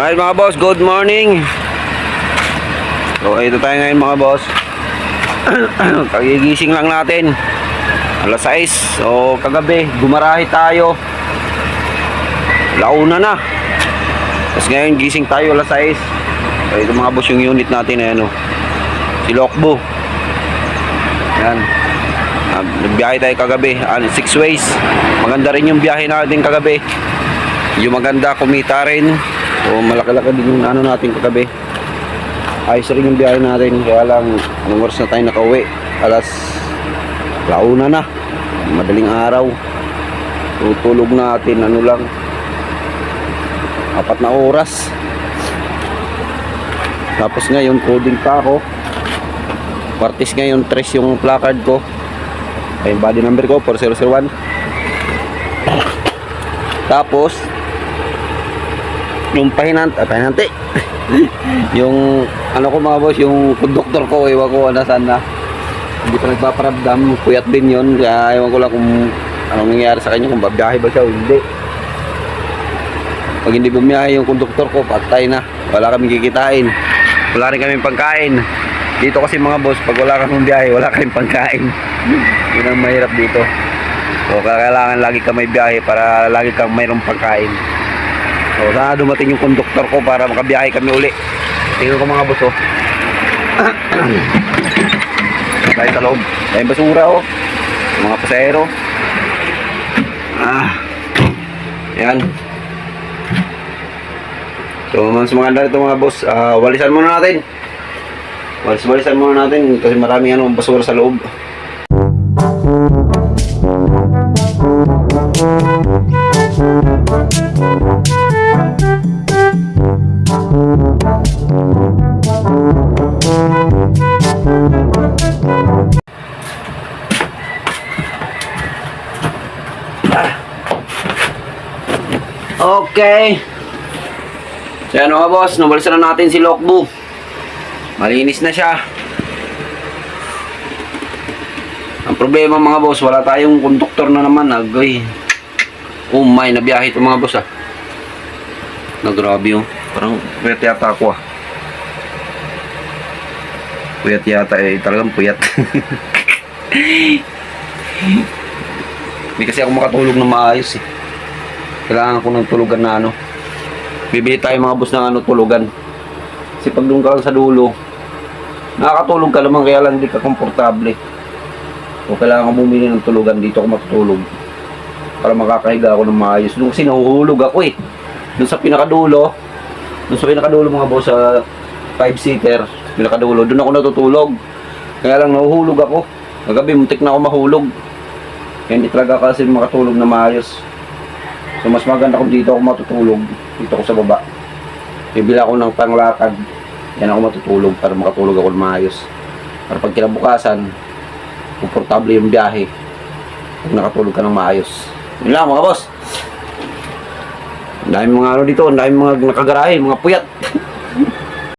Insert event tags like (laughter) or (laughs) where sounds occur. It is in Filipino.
Alright mga boss, good morning. So ito tayo ngayon mga boss. (clears throat) Kagigising lang natin. Alas 6. So kagabi, gumarahe tayo. Launa na. Tapos ngayon gising tayo alas 6. So ito mga boss yung unit natin na ano. Si Lokbo. Yan. Ah, nagbiyahe tayo kagabi. 6 ways. Maganda rin yung biyahe natin kagabi. Yung maganda, kumita rin. So, malaki-laki din yung ano natin kagabi. Ayos rin yung biyahe natin. Kaya lang, anong oras na tayo nakauwi? Alas, launa na. Madaling araw. Tutulog natin, ano lang. Apat na oras. Tapos ngayon, coding pa ako. Partis ngayon, tres yung placard ko. Ay, body number ko, 4001. (coughs) Tapos, yung pahinant, ah, pahinante. (laughs) yung ano ko mga boss, yung conductor ko, ewan ko nasaan na. Hindi pa nagpaparamdam, puyat din yon Kaya ewan ko lang kung anong nangyayari sa kanya, kung babiyahe ba siya o hindi. Pag hindi bumiyahe yung conductor ko, patay na. Wala kaming kikitain. Wala rin kaming pagkain. Dito kasi mga boss, pag wala kang biyahe, wala kaming pagkain. (laughs) Yun ang mahirap dito. So, kailangan lagi ka may biyahe para lagi kang mayroong pagkain. So, sana dumating yung conductor ko para makabiyahe kami uli. Tingnan ko mga boss, oh. (coughs) Tayo sa loob. Tayo basura, oh. Mga pasahero. Ah. Yan. So, mas maganda ito mga boss. Ah, walisan muna natin. Walis-walisan muna natin kasi marami ano basura sa loob. Okay. So yan mga boss, nabalisan na natin si Lokbu. Malinis na siya. Ang problema mga boss, wala tayong konduktor na naman. Agay. Oh my, nabiyahe ito mga boss ah. Nagrabe oh. Parang puyat yata ako ah. Puyat yata eh. Talagang puyat. (laughs) Hindi kasi ako makatulog na maayos eh. Kailangan ko ng tulugan na ano. Bibili tayo mga boss ng ano tulugan. Kasi pag doon ka lang sa dulo, nakakatulog ka naman kaya lang hindi ka komportable. O kailangan ko bumili ng tulugan dito ako matutulog. Para makakahiga ako ng maayos. Doon kasi nahuhulog ako eh. Doon sa pinakadulo, doon sa pinakadulo mga boss sa 5-seater, pinakadulo, doon ako natutulog. Kaya lang nahuhulog ako. Kagabi, muntik na ako mahulog. Hindi talaga kasi makatulog na maayos. So mas maganda kung dito ako matutulog. Dito ako sa baba. Bibili ako ng panglakad. Yan ako matutulog para makatulog ako ng maayos. Para pag kinabukasan, komportable yung biyahe. Pag nakatulog ka ng maayos. Yun lang mga boss. Ang daming mga ano dito, ang mga nakagarahe, mga puyat. (laughs)